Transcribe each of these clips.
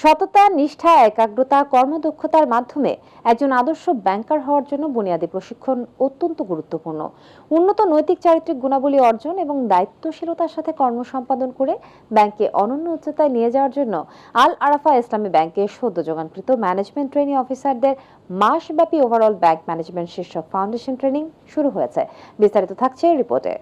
সততা, নিষ্ঠা, একাগ্রতা, কর্মদক্ষতার মাধ্যমে একজন আদর্শ ব্যাংকার হওয়ার জন্য বুনিয়াদী প্রশিক্ষণ অত্যন্ত গুরুত্বপূর্ণ। উন্নত নৈতিক চারিত্রিক গুণাবলী অর্জন এবং দায়িত্বশীলতার সাথে কর্ম সম্পাদন করে ব্যাংকে অনন্য উচ্চতায় নিয়ে যাওয়ার জন্য আল আরাফা ইসলামী ব্যাংকে সদ্য যোগানকৃত ম্যানেজমেন্ট ট্রেনিং অফিসারদের মাসব্যাপী ওভারঅল ব্যাংক ম্যানেজমেন্ট শীর্ষক ফাউন্ডেশন ট্রেনিং শুরু হয়েছে। বিস্তারিত থাকছে রিপোর্টে।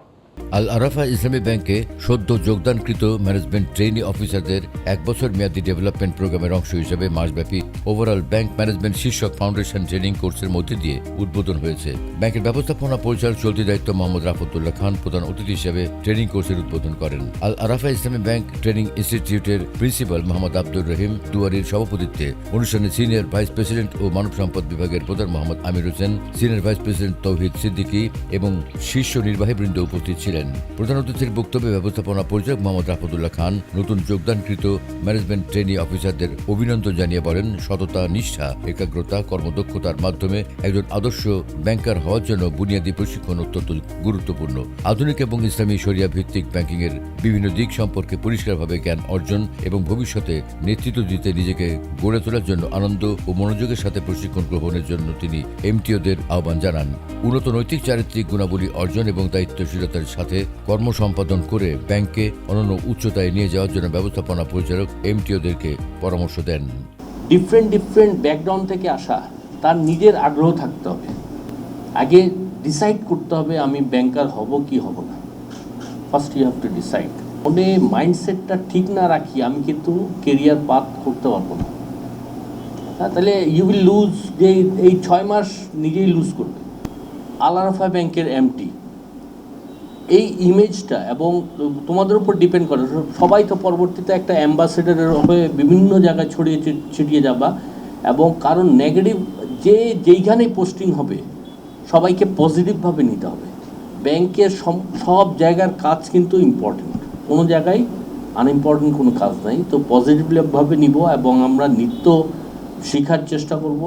আল আরাফা ইসলামী ব্যাংকে সদ্য যোগদানকৃত ম্যানেজমেন্ট ট্রেনি অফিসারদের এক বছর মেয়াদী ডেভেলপমেন্ট প্রোগ্রামের অংশ হিসেবে মাসব্যাপী ওভারঅল ব্যাংক ম্যানেজমেন্ট শীর্ষক ফাউন্ডেশন ট্রেনিং কোর্সের মধ্যে দিয়ে উদ্বোধন হয়েছে। ব্যাংকের ব্যবস্থাপনা পরিচালক চলতি দায়িত্ব মোহাম্মদ রাফতুল্লাহ খান, প্রধান অতিথি হিসেবে ট্রেনিং কোর্সের উদ্বোধন করেন। আল আরাফা ইসলামী ব্যাংক ট্রেনিং ইনস্টিটিউটের প্রিন্সিপাল মোহাম্মদ আব্দুর রহিম দুয়ারির সভাপতিত্বে অনুষ্ঠানে সিনিয়র ভাইস প্রেসিডেন্ট ও মানব সম্পদ বিভাগের প্রধান Mohammad Amir Hossain, senior vice president Touhid Siddiqui এবং শীর্ষ নির্বাহীবৃন্দ উপস্থিত ছিলেন প্রধান অতিথির বক্তব্যে ব্যবস্থাপনা পরিচালক মোহাম্মদ রাফতুল্লাহ খান নতুন যোগদানকৃত ম্যানেজমেন্ট ট্রেনি অফিসারদের অভিনন্দন জানিয়ে বলেন, সততা, নিষ্ঠা, একাগ্রতা, কর্মদক্ষতার মাধ্যমে একজন আদর্শ ব্যাংকার হওয়ার জন্য বুনিয়াদী প্রশিক্ষণ অত্যন্ত গুরুত্বপূর্ণ। আধুনিক এবং ইসলামী শরিয়া ভিত্তিক ব্যাংকিং এর বিভিন্ন দিক সম্পর্কে পরিষ্কারভাবে জ্ঞান অর্জন এবং ভবিষ্যতে নেতৃত্ব দিতে নিজেকে গড়ে তোলার জন্য আনন্দ ও মনোযোগের সাথে প্রশিক্ষণ গ্রহণের জন্য তিনি এমটিওদের আহ্বান জানান। উন্নত নৈতিক চারিত্রিক গুণাবলী অর্জন এবং দায়িত্বশীলতার সাথে কর্ম সম্পাদন করে ব্যাংকে অনন্য উচ্চতায় নিয়ে যাওয়ার জন্য ব্যবস্থাপনা পরিচালক এমটিওদেরকে পরামর্শ দেন। ডিফারেন্ট ডিফারেন্ট ব্যাকগ্রাউন্ড থেকে আসা, তার নিজের আগ্রহ থাকতে হবে। আগে ডিসাইড করতে হবে আমি ব্যাংকার হব কি হব না। First you have to decide মনে মাইন্ডসেটটা ঠিক না রাখি, আমি কিন্তু কেরিয়ার পাথ করতে পারব না। হ্যাঁ তাহলে ইউ উইল লুজ যে এই ছয় মাস নিজেই লুজ করবে। আলারাফা ব্যাংকের এমটি এই ইমেজটা এবং তোমাদের উপর ডিপেন্ড করে। সবাই তো পরবর্তীতে একটা অ্যাম্বাসেডারের হয়ে বিভিন্ন জায়গায় ছড়িয়ে ছিটিয়ে যাবা এবং কারণ নেগেটিভ যে যেইখানেই পোস্টিং হবে, সবাইকে পজিটিভভাবে নিতে হবে। ব্যাংকের সব জায়গার কাজ কিন্তু ইম্পর্টেন্ট কোনো জায়গায় আনইম্পর্টেন্ট কোনো কাজ নাই। তো পজিটিভভাবে নিব এবং আমরা নিত্য শেখার চেষ্টা করব।